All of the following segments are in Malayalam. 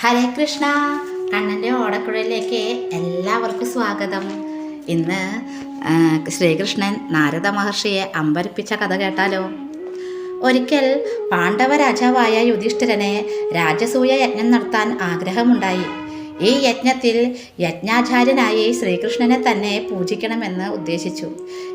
ഹരേ കൃഷ്ണ. കണ്ണന്റെ ഓടക്കുഴയിലേക്ക് എല്ലാവർക്കും സ്വാഗതം. ഇന്ന് ശ്രീകൃഷ്ണൻ നാരദ മഹർഷിയെ അമ്പരിപ്പിച്ച കഥ കേട്ടാലോ? ഒരിക്കൽ പാണ്ഡവ രാജാവായ യുധിഷ്ഠിരനെ രാജസൂയ യജ്ഞം നടത്താൻ ആഗ്രഹമുണ്ടായി. ഈ യജ്ഞത്തിൽ യജ്ഞാചാര്യനായി ശ്രീകൃഷ്ണനെ തന്നെ പൂജിക്കണമെന്ന് ഉദ്ദേശിച്ചു.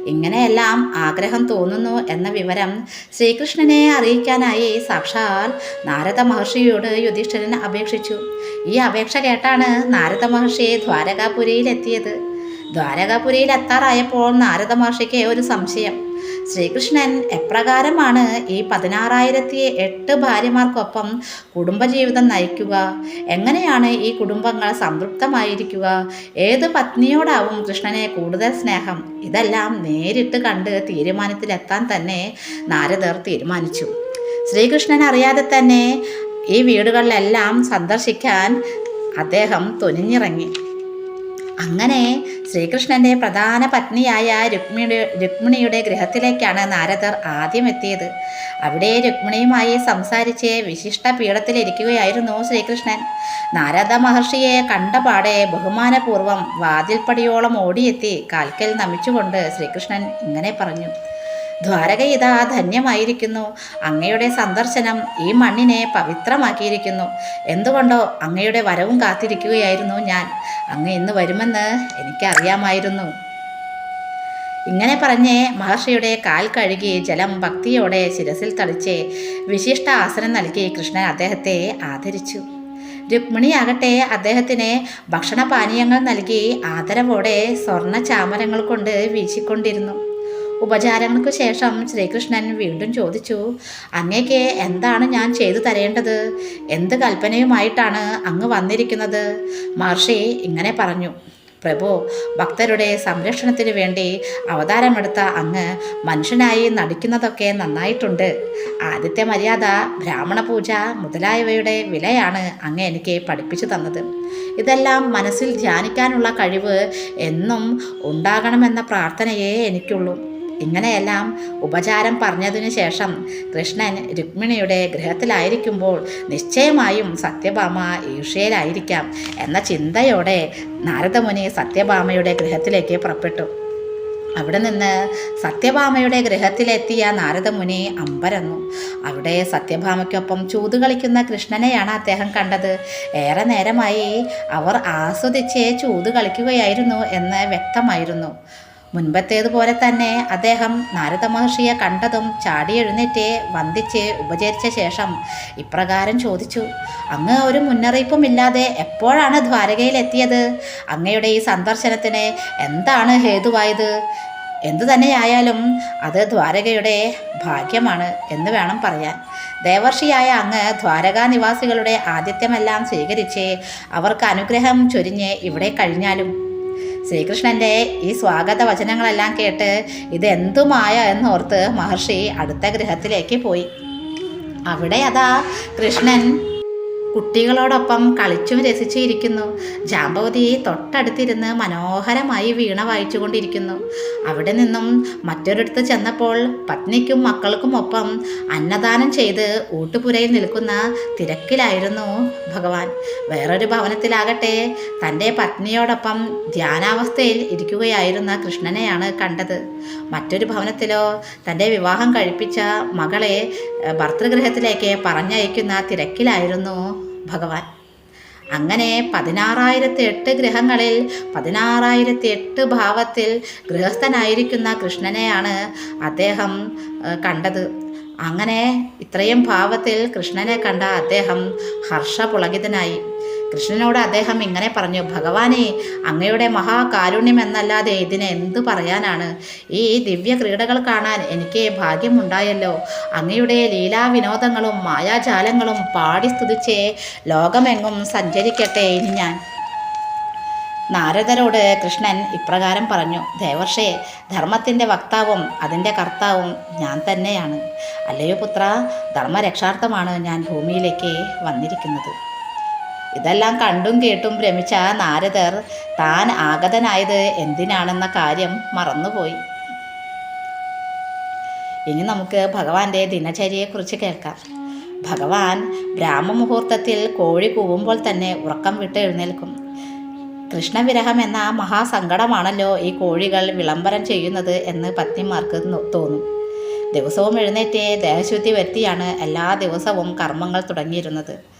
ഇങ്ങനെയെല്ലാം ആഗ്രഹം തോന്നുന്നു എന്ന വിവരം ശ്രീകൃഷ്ണനെ അറിയിക്കാനായി സാക്ഷാൽ നാരദ മഹർഷിയോട് യുധിഷ്ഠിരൻ അപേക്ഷിച്ചു. ഈ അപേക്ഷ കേട്ടാണ് നാരദ മഹർഷി ദ്വാരകാപുരിയിൽ എത്തിയത് ദ്വാരകാപുരിയിൽ എത്താറായപ്പോൾ നാരദ മഹർഷിക്ക് ഒരു സംശയം. ശ്രീകൃഷ്ണൻ എപ്രകാരമാണ് ഈ പതിനാറായിരത്തി എട്ട് ഭാര്യമാർക്കൊപ്പം കുടുംബജീവിതം നയിക്കുക? എങ്ങനെയാണ് ഈ കുടുംബങ്ങൾ സംതൃപ്തമായിരിക്കുക? ഏത് പത്നിയോടാവും കൃഷ്ണനെ കൂടുതൽ സ്നേഹം? ഇതെല്ലാം നേരിട്ട് കണ്ട് തീരുമാനത്തിലെത്താൻ തന്നെ നാരദർ തീരുമാനിച്ചു. ശ്രീകൃഷ്ണൻ അറിയാതെ തന്നെ ഈ വീടുകളിലെല്ലാം സന്ദർശിക്കാൻ അദ്ദേഹം തുനിഞ്ഞിറങ്ങി. അങ്ങനെ ശ്രീകൃഷ്ണന്റെ പ്രധാന പത്നിയായ രുക്മിണി രുക്മിണിയുടെ ഗൃഹത്തിലേക്കാണ് നാരദർ ആദ്യം എത്തിയത്. അവിടെ രുക്മിണിയുമായി സംസാരിച്ച് വിശിഷ്ട പീഠത്തിലിരിക്കുകയായിരുന്നു ശ്രീകൃഷ്ണൻ. നാരദ മഹർഷിയെ കണ്ടപാടെ ബഹുമാനപൂർവം വാതിൽപ്പടിയോളം ഓടിയെത്തി കാൽക്കൽ നമിച്ചുകൊണ്ട് ശ്രീകൃഷ്ണൻ ഇങ്ങനെ പറഞ്ഞു. ദ്വാരക ഇതാ ധന്യമായിരിക്കുന്നു. അങ്ങയുടെ സന്ദർശനം ഈ മണ്ണിനെ പവിത്രമാക്കിയിരിക്കുന്നു. എന്തുകൊണ്ടോ അങ്ങയുടെ വരവും കാത്തിരിക്കുകയായിരുന്നു ഞാൻ. അങ്ങ് ഇന്ന് വരുമെന്ന് എനിക്കറിയാമായിരുന്നു. ഇങ്ങനെ പറഞ്ഞ് മഹർഷിയുടെ കാൽ കഴുകി ജലം ഭക്തിയോടെ ശിരസിൽ തളിച്ച് വിശിഷ്ട ആസനം നൽകി കൃഷ്ണൻ അദ്ദേഹത്തെ ആദരിച്ചു. രുക്മിണിയാകട്ടെ അദ്ദേഹത്തിന് ഭക്ഷണപാനീയങ്ങൾ നൽകി ആദരവോടെ സ്വർണ ചാമരങ്ങൾ കൊണ്ട് വീശിക്കൊണ്ടിരുന്നു. ഉപചാരങ്ങൾക്ക് ശേഷം ശ്രീകൃഷ്ണൻ വീണ്ടും ചോദിച്ചു അങ്ങേക്ക് എന്താണ് ഞാൻ ചെയ്തു തരേണ്ടത്? എന്ത് കൽപ്പനയുമായിട്ടാണ് അങ്ങ് വന്നിരിക്കുന്നത്? മഹർഷി ഇങ്ങനെ പറഞ്ഞു പ്രഭു ഭക്തരുടെ സംരക്ഷണത്തിന് വേണ്ടി അവതാരമെടുത്ത അങ്ങ് മനുഷ്യനായി നടിക്കുന്നതൊക്കെ നന്നായിട്ടുണ്ട്. ആദ്യത്തെ മര്യാദ ബ്രാഹ്മണ പൂജ മുതലായവയുടെ വിലയാണ് അങ്ങ് എനിക്ക് പഠിപ്പിച്ചു തന്നത്. ഇതെല്ലാം മനസ്സിൽ ധ്യാനിക്കാനുള്ള കഴിവ് എന്നും ഉണ്ടാകണമെന്ന പ്രാർത്ഥനയേ എനിക്കുള്ളൂ. ഇങ്ങനെയെല്ലാം ഉപചാരം പറഞ്ഞതിനു ശേഷം കൃഷ്ണൻ രുക്മിണിയുടെ ഗൃഹത്തിലായിരിക്കുമ്പോൾ നിശ്ചയമായും സത്യഭാമ ഈർഷ്യയിലായിരിക്കാം എന്ന ചിന്തയോടെ നാരദമുനി സത്യഭാമയുടെ ഗൃഹത്തിലേക്ക് പുറപ്പെട്ടു. അവിടെ നിന്ന് സത്യഭാമയുടെ ഗൃഹത്തിലെത്തിയ നാരദമുനി അമ്പരന്നു. അവിടെ സത്യഭാമയ്ക്കൊപ്പം ചൂത് കളിക്കുന്ന കൃഷ്ണനെയാണ് അദ്ദേഹം കണ്ടത്. ഏറെ നേരമായി അവർ ആസ്വദിച്ച് ചൂത് കളിക്കുകയായിരുന്നു എന്ന് വ്യക്തമായിരുന്നു. മുൻപത്തേതുപോലെ തന്നെ അദ്ദേഹം നാരദ മഹർഷിയെ കണ്ടതും ചാടി എഴുന്നേറ്റ് വന്ദിച്ച് ഉപചരിച്ച ശേഷം ഇപ്രകാരം ചോദിച്ചു അങ്ങ് ഒരു മുന്നറിയിപ്പുമില്ലാതെ എപ്പോഴാണ് ദ്വാരകയിലെത്തിയത്? അങ്ങയുടെ ഈ സന്ദർശനത്തിന് എന്താണ് ഹേതുവായത്? എന്തു തന്നെയായാലും അത് ദ്വാരകയുടെ ഭാഗ്യമാണ് എന്ന് വേണം പറയാൻ. ദേവർഷിയായ അങ്ങ് ദ്വാരകാ നിവാസികളുടെ ആതിഥ്യമെല്ലാം സ്വീകരിച്ച് അവർക്ക് അനുഗ്രഹം ചൊരിഞ്ഞ് ഇവിടെ കഴിഞ്ഞാലും ശ്രീകൃഷ്ണന്റെ ഈ സ്വാഗത വചനങ്ങളെല്ലാം കേട്ട് ഇത് എന്തുമായ എന്നോർത്ത് മഹർഷി അടുത്ത ഗൃഹത്തിലേക്ക് പോയി. അവിടെ അതാ കൃഷ്ണൻ കുട്ടികളോടൊപ്പം കളിച്ചും രസിച്ചും ഇരിക്കുന്നു ജാമ്പവതി തൊട്ടടുത്തിരുന്ന് മനോഹരമായി വീണ വായിച്ചുകൊണ്ടിരിക്കുന്നു. അവിടെ നിന്നും മറ്റൊരിടത്ത് ചെന്നപ്പോൾ പത്നിക്കും മക്കൾക്കും ഒപ്പം അന്നദാനം ചെയ്ത് ഊട്ടുപുരയിൽ നിൽക്കുന്ന തിരക്കിലായിരുന്നു ഭഗവാൻ. വേറൊരു ഭവനത്തിലാകട്ടെ തന്റെ പത്നിയോടൊപ്പം ധ്യാനാവസ്ഥയിൽ ഇരിക്കുകയായിരുന്ന കൃഷ്ണനെയാണ് കണ്ടത്. മറ്റൊരു ഭവനത്തിലോ തന്റെ വിവാഹം കഴിപ്പിച്ച മകളെ ഭർത്തൃഗൃഹത്തിലേക്ക് പറഞ്ഞയക്കുന്ന തിരക്കിലായിരുന്നു ഭഗവാൻ. അങ്ങനെ പതിനാറായിരത്തി എട്ട് ഗ്രഹങ്ങളിൽ പതിനാറായിരത്തി എട്ട് ഭാവത്തിൽ ഗൃഹസ്ഥനായിരിക്കുന്ന കൃഷ്ണനെയാണ് അദ്ദേഹം കണ്ടത്. അങ്ങനെ ഇത്രയും ഭാവത്തിൽ കൃഷ്ണനെ കണ്ട അദ്ദേഹം ഹർഷപുളകിതനായി. കൃഷ്ണനോട് അദ്ദേഹം ഇങ്ങനെ പറഞ്ഞു ഭഗവാനെ അങ്ങയുടെ മഹാകാരുണ്യം എന്നല്ലാതെ ഇതിനെ എന്തു പറയാനാണ്? ഈ ദിവ്യ ക്രീഡകൾ കാണാൻ എനിക്ക് ഭാഗ്യമുണ്ടായല്ലോ. അങ്ങയുടെ ലീലാവിനോദങ്ങളും മായാജാലങ്ങളും പാടി സ്തുതിച്ച് ലോകമെങ്ങും സഞ്ചരിക്കട്ടെ ഇനി ഞാൻ. നാരദരോട് കൃഷ്ണൻ ഇപ്രകാരം പറഞ്ഞു ദേവർഷേ ധർമ്മത്തിന്റെ വക്താവും അതിന്റെ കർത്താവും ഞാൻ തന്നെയാണ്. അല്ലയോ പുത്ര ധർമ്മരക്ഷാർത്ഥമാണ് ഞാൻ ഭൂമിയിലേക്ക് വന്നിരിക്കുന്നത്. ഇതെല്ലാം കണ്ടും കേട്ടും ഭ്രമിച്ച നാരദർ താൻ ആഗതനായത് എന്തിനാണെന്ന കാര്യം മറന്നുപോയി. ഇനി നമുക്ക് ഭഗവാന്റെ ദിനചര്യയെക്കുറിച്ച് കേൾക്കാം. ഭഗവാൻ ബ്രാഹ്മമുഹൂർത്തത്തിൽ കോഴി കൂവുമ്പോൾ തന്നെ ഉറക്കം വിട്ട് എഴുന്നേൽക്കും. കൃഷ്ണവിരഹം എന്ന മഹാസങ്കടമാണല്ലോ ഈ കോഴികൾ വിളംബരം ചെയ്യുന്നത് എന്ന് പത്നിമാർക്ക് തോന്നും. ദിവസവും എഴുന്നേറ്റ് ദേഹശുദ്ധി വരുത്തിയാണ് എല്ലാ ദിവസവും കർമ്മങ്ങൾ തുടങ്ങിയിരുന്നത്.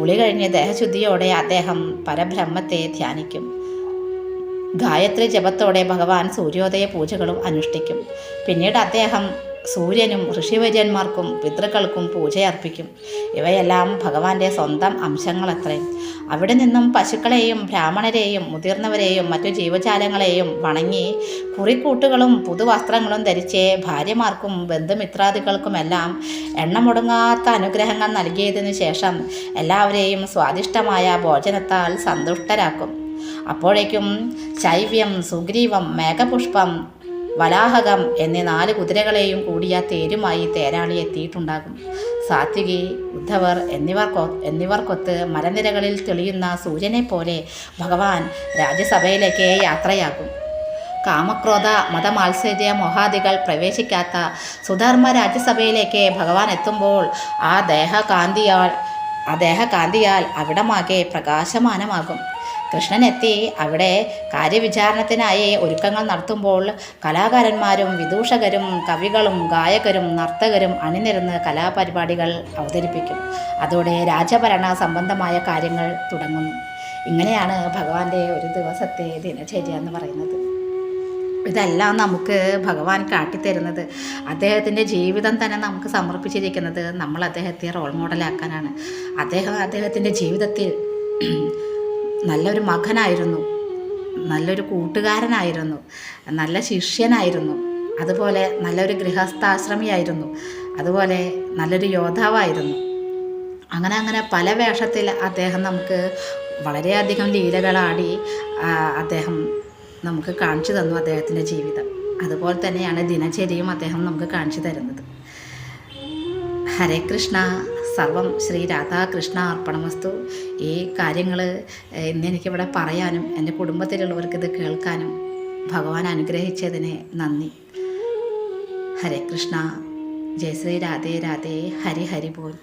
കുളി കഴിഞ്ഞ് ദേഹശുദ്ധിയോടെ അദ്ദേഹം പരബ്രഹ്മത്തെ ധ്യാനിക്കും. ഗായത്രി ജപത്തോടെ ഭഗവാൻ സൂര്യോദയ പൂജകളും അനുഷ്ഠിക്കും. പിന്നീട് അദ്ദേഹം സൂര്യനും ഋഷിവര്യന്മാർക്കും പിതൃക്കൾക്കും പൂജയർപ്പിക്കും. ഇവയെല്ലാം ഭഗവാന്റെ സ്വന്തം അംശങ്ങളത്രേ. അവിടെ നിന്നും പശുക്കളെയും ബ്രാഹ്മണരെയും മുതിർന്നവരെയും മറ്റു ജീവജാലങ്ങളെയും വണങ്ങി കുറിക്കൂട്ടുകളും പുതുവസ്ത്രങ്ങളും ധരിച്ച് ഭാര്യമാർക്കും ബന്ധുമിത്രാദികൾക്കുമെല്ലാം എണ്ണമൊടുങ്ങാത്ത അനുഗ്രഹങ്ങൾ നൽകിയതിനു ശേഷം എല്ലാവരെയും സ്വാദിഷ്ടമായ ഭോജനത്താൽ സന്തുഷ്ടരാക്കും. അപ്പോഴേക്കും ശൈവ്യം സുഗ്രീവം മേഘപുഷ്പം വലാഹകം എന്നീ നാല് കുതിരകളെയും കൂടിയ തേരുമായി തേരാളി എത്തിയിട്ടുണ്ടാകും. സാത്വികി ഉദ്ധവർ എന്നിവർക്കൊ എന്നിവർക്കൊത്ത് മരനിരകളിൽ തെളിയുന്ന സൂര്യനെ പോലെ ഭഗവാൻ രാജ്യസഭയിലേക്ക് യാത്രയാകും. കാമക്രോധ മതമാത്സര്യ മോഹാദികൾ പ്രവേശിക്കാത്ത സുധർമ്മ രാജ്യസഭയിലേക്ക് ഭഗവാൻ എത്തുമ്പോൾ ആ ദേഹകാന്തിയാൽ ആ ദേഹകാന്തിയാൽ അവിടമാകെ പ്രകാശമാനമാകും. കൃഷ്ണനെത്തി അവിടെ കാര്യവിചാരണത്തിനായി ഒരുക്കങ്ങൾ നടത്തുമ്പോൾ കലാകാരന്മാരും വിദൂഷകരും കവികളും ഗായകരും നർത്തകരും അണിനിരന്ന് കലാപരിപാടികൾ അവതരിപ്പിക്കും. അതോടെ രാജഭരണ സംബന്ധമായ കാര്യങ്ങൾ തുടങ്ങും. ഇങ്ങനെയാണ് ഭഗവാന്റെ ഒരു ദിവസത്തെ ദിനചര്യ എന്ന് പറയുന്നത്. ഇതെല്ലാം നമുക്ക് ഭഗവാൻ കാട്ടിത്തരുന്നത്. അദ്ദേഹത്തിന്റെ ജീവിതം തന്നെ നമുക്ക് സമർപ്പിച്ചിരിക്കുന്നത് നമ്മൾ അദ്ദേഹത്തെ റോൾ മോഡലാക്കാനാണ് അദ്ദേഹം അദ്ദേഹത്തിന്റെ ജീവിതത്തിൽ നല്ലൊരു മകനായിരുന്നു. നല്ലൊരു കൂട്ടുകാരനായിരുന്നു. നല്ല ശിഷ്യനായിരുന്നു. അതുപോലെ നല്ലൊരു ഗൃഹസ്ഥാശ്രമിയായിരുന്നു. അതുപോലെ നല്ലൊരു യോദ്ധാവായിരുന്നു. അങ്ങനെ അങ്ങനെ പല വേഷത്തിൽ അദ്ദേഹം നമുക്ക് വളരെയധികം ലീലകളാടി അദ്ദേഹം നമുക്ക് കാണിച്ചു തന്നു അദ്ദേഹത്തിന്റെ ജീവിതം. അതുപോലെ തന്നെയാണ് ദിനചര്യയും അദ്ദേഹം നമുക്ക് കാണിച്ചു തരുന്നത്. ഹരേ കൃഷ്ണ. സർവം ശ്രീ രാധാകൃഷ്ണ അർപ്പണമസ്തു. ഈ കാര്യങ്ങൾ ഇന്ന് എനിക്കിവിടെ പറയാനും എന്റെ കുടുംബത്തിലുള്ളവർക്ക് ഇത് കേൾക്കാനും ഭഗവാൻ അനുഗ്രഹിച്ചതിന് നന്ദി. ഹരേ കൃഷ്ണ. ജയ ശ്രീ രാധേ രാധേ. ഹരി ഹരി ബോൽ.